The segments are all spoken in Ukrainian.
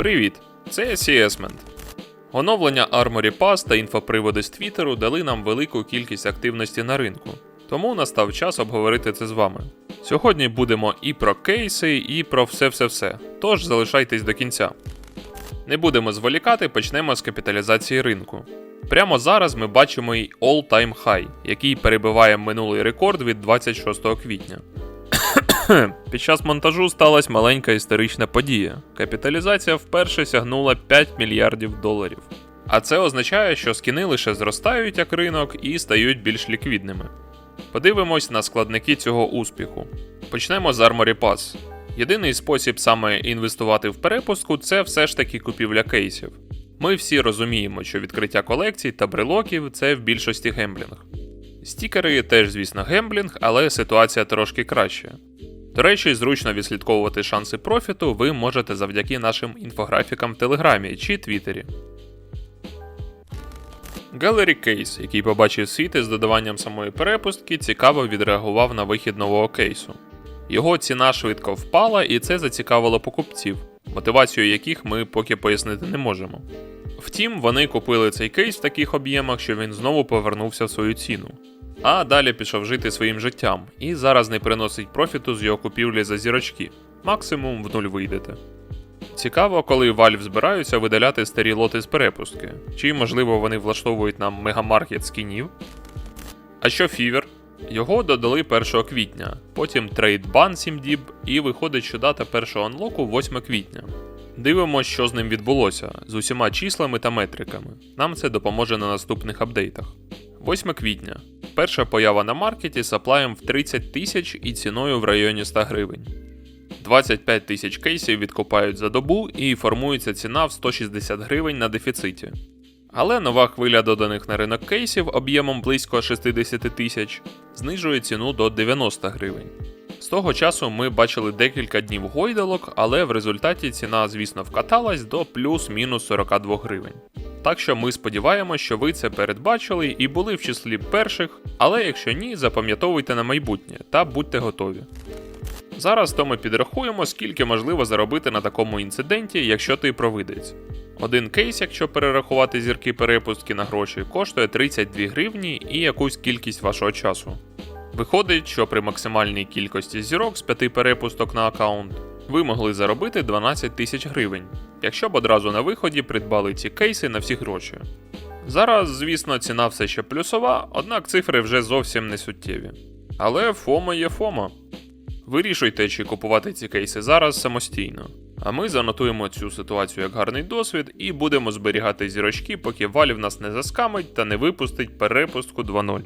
Привіт! Це CSMent. Оновлення Armory Pass та інфоприводи з Твіттеру дали нам велику кількість активності на ринку, тому настав час обговорити це з вами. Сьогодні будемо і про кейси, і про все-все-все. Тож залишайтесь до кінця. Не будемо зволікати, почнемо з капіталізації ринку. Прямо зараз ми бачимо й all-time high, який перебиває минулий рекорд від 26 квітня. Під час монтажу сталася маленька історична подія. Капіталізація вперше сягнула 5 мільярдів доларів. А це означає, що скіни лише зростають як ринок і стають більш ліквідними. Подивимось на складники цього успіху. Почнемо з Armory Pass. Єдиний спосіб саме інвестувати в перепустку це все ж таки купівля кейсів. Ми всі розуміємо, що відкриття колекцій та брелоків це в більшості гемблінг. Стікери теж, звісно, гемблінг, але ситуація трошки краща. До речі, зручно відслідковувати шанси профіту ви можете завдяки нашим інфографікам в Телеграмі чи Твіттері. Gallery Case, який побачив світ із додаванням самої перепустки, цікаво відреагував на вихід нового кейсу. Його ціна швидко впала, і це зацікавило покупців, мотивацію яких ми поки пояснити не можемо. Втім, вони купили цей кейс в таких об'ємах, що він знову повернувся в свою ціну. А далі пішов жити своїм життям, і зараз не приносить профіту з його купівлі за зірочки. Максимум в нуль вийдете. Цікаво, коли Valve збираються видаляти старі лоти з перепустки, чи можливо вони влаштовують нам мегамаркет скінів. А що Fever? Його додали 1 квітня, потім трейдбан 7 діб, і виходить, що дата першого анлоку 8 квітня. Дивимось, що з ним відбулося, з усіма числами та метриками. Нам це допоможе на наступних апдейтах. 8 квітня. Перша поява на маркеті з саплаєм в 30 тисяч і ціною в районі 100 гривень. 25 тисяч кейсів відкупають за добу і формується ціна в 160 гривень на дефіциті. Але нова хвиля доданих на ринок кейсів об'ємом близько 60 тисяч знижує ціну до 90 гривень. З того часу ми бачили декілька днів гойдалок, але в результаті ціна, звісно, вкаталась до плюс-мінус 42 гривень. Так що ми сподіваємося, що ви це передбачили і були в числі перших, але якщо ні, запам'ятовуйте на майбутнє та будьте готові. Зараз то ми підрахуємо, скільки можливо заробити на такому інциденті, якщо ти провидець. Один кейс, якщо перерахувати зірки перепустки на гроші, коштує 32 гривні і якусь кількість вашого часу. Виходить, що при максимальній кількості зірок з 5 перепусток на аккаунт ви могли заробити 12 тисяч гривень, якщо б одразу на виході придбали ці кейси на всі гроші. Зараз, звісно, ціна все ще плюсова, однак цифри вже зовсім не суттєві. Але ФОМа є ФОМа. Вирішуйте, чи купувати ці кейси зараз самостійно. А ми занотуємо цю ситуацію як гарний досвід і будемо зберігати зірочки, поки Valve нас не заскамить та не випустить перепустку 2.0.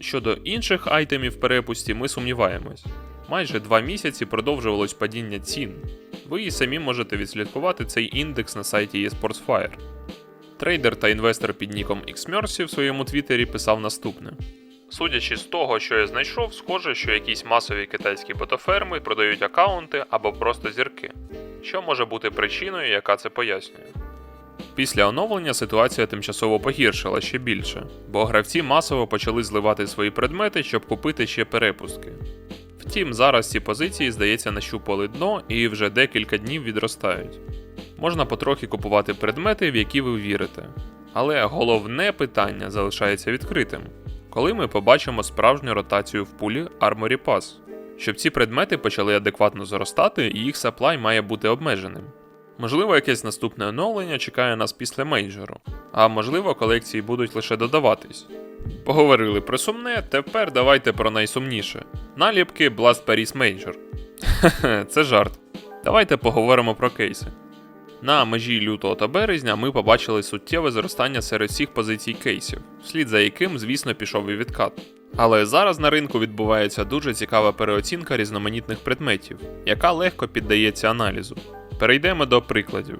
Щодо інших айтемів перепусті, ми сумніваємось. Майже два місяці продовжувалось падіння цін. Ви і самі можете відслідкувати цей індекс на сайті eSportsFire. Трейдер та інвестор під ніком Xmercy в своєму твіттері писав наступне: Судячи з того, що я знайшов, схоже, що якісь масові китайські ботоферми продають аккаунти або просто зірки. Що може бути причиною, яка це пояснює? Після оновлення ситуація тимчасово погіршила ще більше, бо гравці масово почали зливати свої предмети, щоб купити ще перепустки. Втім, зараз ці позиції, здається, нащупали дно і вже декілька днів відростають. Можна потрохи купувати предмети, в які ви вірите. Але головне питання залишається відкритим. Коли ми побачимо справжню ротацію в пулі Armory Pass, щоб ці предмети почали адекватно зростати, і їх саплай має бути обмеженим. Можливо, якесь наступне оновлення чекає нас після мейджору, а можливо, колекції будуть лише додаватись. Поговорили про сумне, тепер давайте про найсумніше. Наліпки Blast Paris Major. Хе-хе, це жарт. Давайте поговоримо про кейси. На межі лютого та березня ми побачили суттєве зростання серед всіх позицій кейсів, вслід за яким, звісно, пішов і відкат. Але зараз на ринку відбувається дуже цікава переоцінка різноманітних предметів, яка легко піддається аналізу. Перейдемо до прикладів.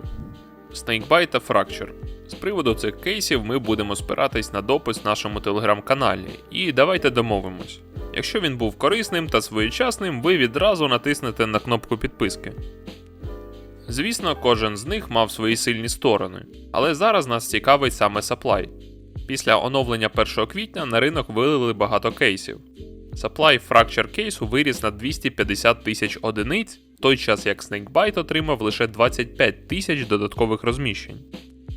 Snakebite та Fracture. З приводу цих кейсів ми будемо спиратись на допис нашому телеграм-каналі, і давайте домовимось. Якщо він був корисним та своєчасним, ви відразу натиснете на кнопку підписки. Звісно, кожен з них мав свої сильні сторони, але зараз нас цікавить саме Supply. Після оновлення 1 квітня на ринок вилили багато кейсів. Supply Fracture кейсу виріс на 250 тисяч одиниць, той час як Snakebite отримав лише 25 тисяч додаткових розміщень.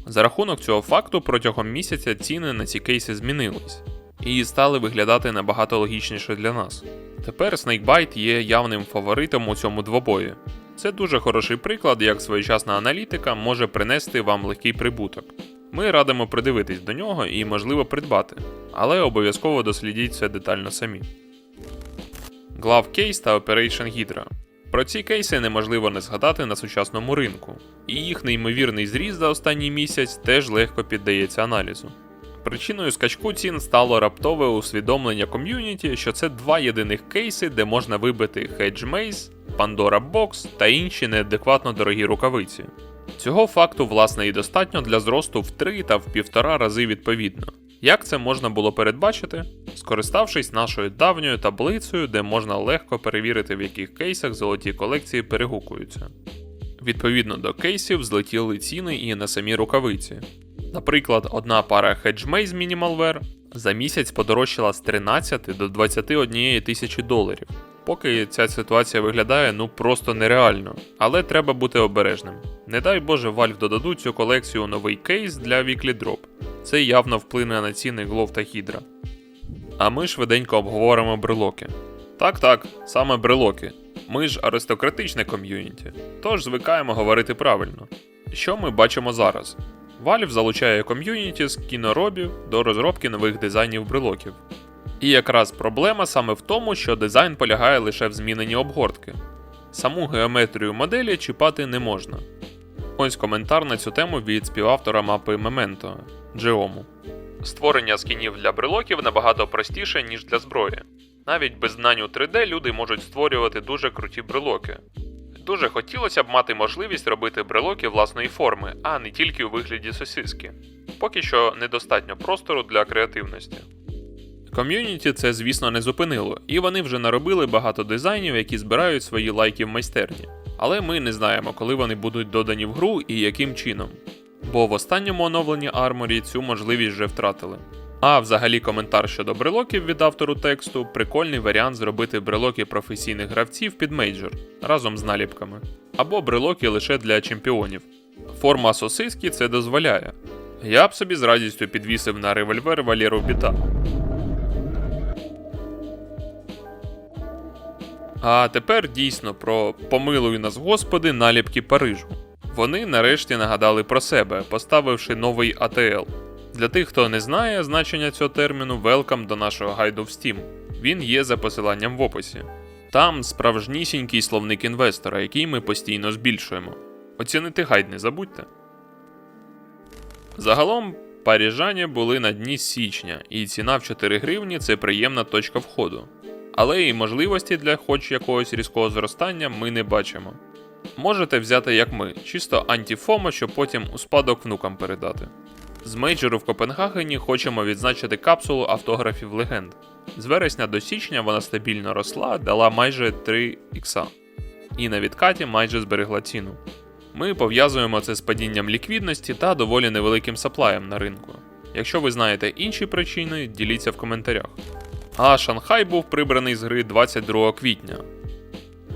За рахунок цього факту протягом місяця ціни на ці кейси змінились і стали виглядати набагато логічніше для нас. Тепер Snakebite є явним фаворитом у цьому двобої. Це дуже хороший приклад, як своєчасна аналітика може принести вам легкий прибуток. Ми радимо придивитись до нього і, можливо, придбати, але обов'язково дослідіть все детально самі. Glove Case та Operation Hydra. Про ці кейси неможливо не згадати на сучасному ринку, і їх неймовірний зріст за останній місяць теж легко піддається аналізу. Причиною скачку цін стало раптове усвідомлення ком'юніті, що це два єдиних кейси, де можна вибити Hedge Maze, Pandora Box та інші неадекватно дорогі рукавиці. Цього факту, власне, і достатньо для зросту в 3 та в 1,5 рази відповідно. Як це можна було передбачити? Скориставшись нашою давньою таблицею, де можна легко перевірити, в яких кейсах золоті колекції перегукуються. Відповідно до кейсів злетіли ціни і на самі рукавиці. Наприклад, одна пара HedgeMaze Minimal Wear за місяць подорожчала з 13 до 21 тисячі доларів. Поки ця ситуація виглядає ну просто нереально, але треба бути обережним. Не дай Боже, Valve додадуть цю колекцію у новий кейс для Weekly Drop. Це явно вплине на ціни Glove та Hydra. А ми швиденько обговоримо брелоки. Так, так, саме брелоки. Ми ж аристократичне ком'юніті, тож звикаємо говорити правильно. Що ми бачимо зараз? Valve залучає ком'юніті з кіноробів до розробки нових дизайнів брелоків. І якраз проблема саме в тому, що дизайн полягає лише в зміненні обгортки. Саму геометрію моделі чіпати не можна. Ось коментар на цю тему від співавтора мапи Memento Джеому. Створення скінів для брелоків набагато простіше, ніж для зброї. Навіть без знань у 3D люди можуть створювати дуже круті брелоки. Дуже хотілося б мати можливість робити брелоки власної форми, а не тільки у вигляді сосиски. Поки що недостатньо простору для креативності. Ком'юніті це, звісно, не зупинило, і вони вже наробили багато дизайнів, які збирають свої лайки в майстерні. Але ми не знаємо, коли вони будуть додані в гру і яким чином. Бо в останньому оновленні Armory цю можливість вже втратили. А взагалі коментар щодо брелоків від автору тексту прикольний варіант зробити брелоки професійних гравців під мейджор разом з наліпками, або брелоки лише для чемпіонів. Форма сосиски це дозволяє. Я б собі з радістю підвісив на револьвер Валєру Біта. А тепер дійсно про помилуй нас Господи наліпки Парижу. Вони нарешті нагадали про себе, поставивши новий ATL. Для тих, хто не знає значення цього терміну, велкам до нашого гайду в Steam. Він є за посиланням в описі. Там справжнісінький словник інвестора, який ми постійно збільшуємо. Оцінити гайд не забудьте. Загалом паріжані були на дні січня, і ціна в 4 гривні це приємна точка входу. Але і можливості для хоч якогось різкого зростання ми не бачимо. Можете взяти як ми, чисто антіфомо, щоб потім у спадок внукам передати. З мейджору в Копенгагені хочемо відзначити капсулу автографів легенд. З вересня до січня вона стабільно росла, дала майже 3 ікса. І на відкаті майже зберегла ціну. Ми пов'язуємо це з падінням ліквідності та доволі невеликим саплаєм на ринку. Якщо ви знаєте інші причини, діліться в коментарях. А Шанхай був прибраний з гри 22 квітня.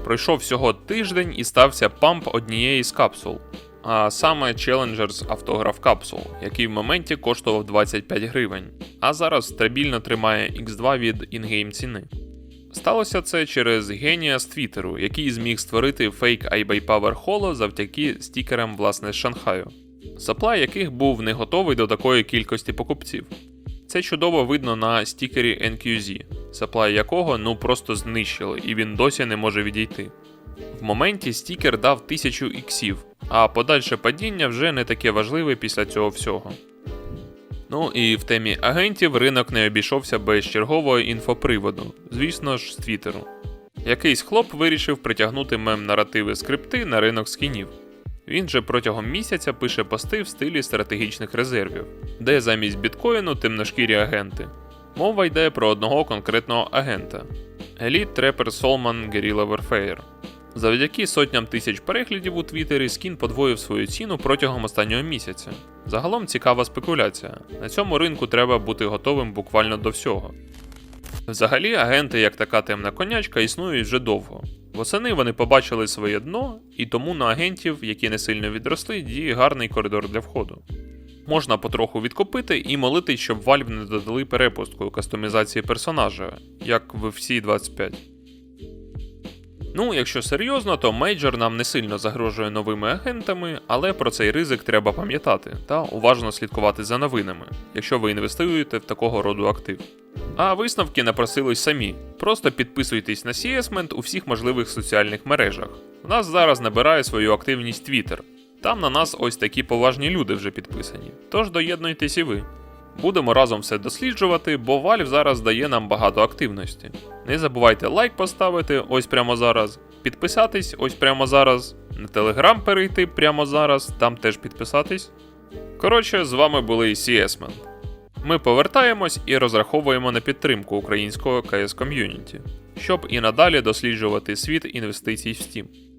Пройшов всього тиждень і стався памп однієї з капсул, а саме Challengers автограф капсул, який в моменті коштував 25 гривень, а зараз стабільно тримає X2 від інгейм ціни. Сталося це через генія з Твіттеру, який зміг створити фейк iBuyPower Holo завдяки стікерам власне з Шанхаю, саплай яких був не готовий до такої кількості покупців. Це чудово видно на стікері NQZ, саплай якого ну просто знищили, і він досі не може відійти. В моменті стікер дав 1000 іксів, а подальше падіння вже не таке важливе після цього всього. Ну і в темі агентів ринок не обійшовся без чергового інфоприводу, звісно ж, з Твіттеру. Якийсь хлоп вирішив притягнути мем-наративи скрипти на ринок скінів. Він же протягом місяця пише пости в стилі стратегічних резервів, де замість біткоїну темношкірі агенти. Мова йде про одного конкретного агента Elite Trapper Solman Guerrilla Warfare. Завдяки сотням тисяч переглядів у Твіттері скін подвоїв свою ціну протягом останнього місяця. Загалом цікава спекуляція. На цьому ринку треба бути готовим буквально до всього. Взагалі, агенти як така темна конячка існують вже довго. Восени вони побачили своє дно, і тому на агентів, які не сильно відросли, діє гарний коридор для входу. Можна потроху відкопити і молити, щоб Valve не додали перепустку кастомізації персонажа, як в FC 25. Ну, якщо серйозно, то мейджор нам не сильно загрожує новими агентами, але про цей ризик треба пам'ятати та уважно слідкувати за новинами, якщо ви інвестуєте в такого роду актив. А висновки напросились самі. Просто підписуйтесь на CSMent у всіх можливих соціальних мережах. У нас зараз набирає свою активність Twitter. Там на нас ось такі поважні люди вже підписані. Тож доєднуйтесь і ви. Будемо разом все досліджувати, бо Valve зараз дає нам багато активності. Не забувайте лайк поставити ось прямо зараз, підписатись ось прямо зараз, на телеграм перейти прямо зараз, там теж підписатись. Коротше, з вами були CS-мен. Ми повертаємось і розраховуємо на підтримку українського CS ком'юніті, щоб і надалі досліджувати світ інвестицій в Steam.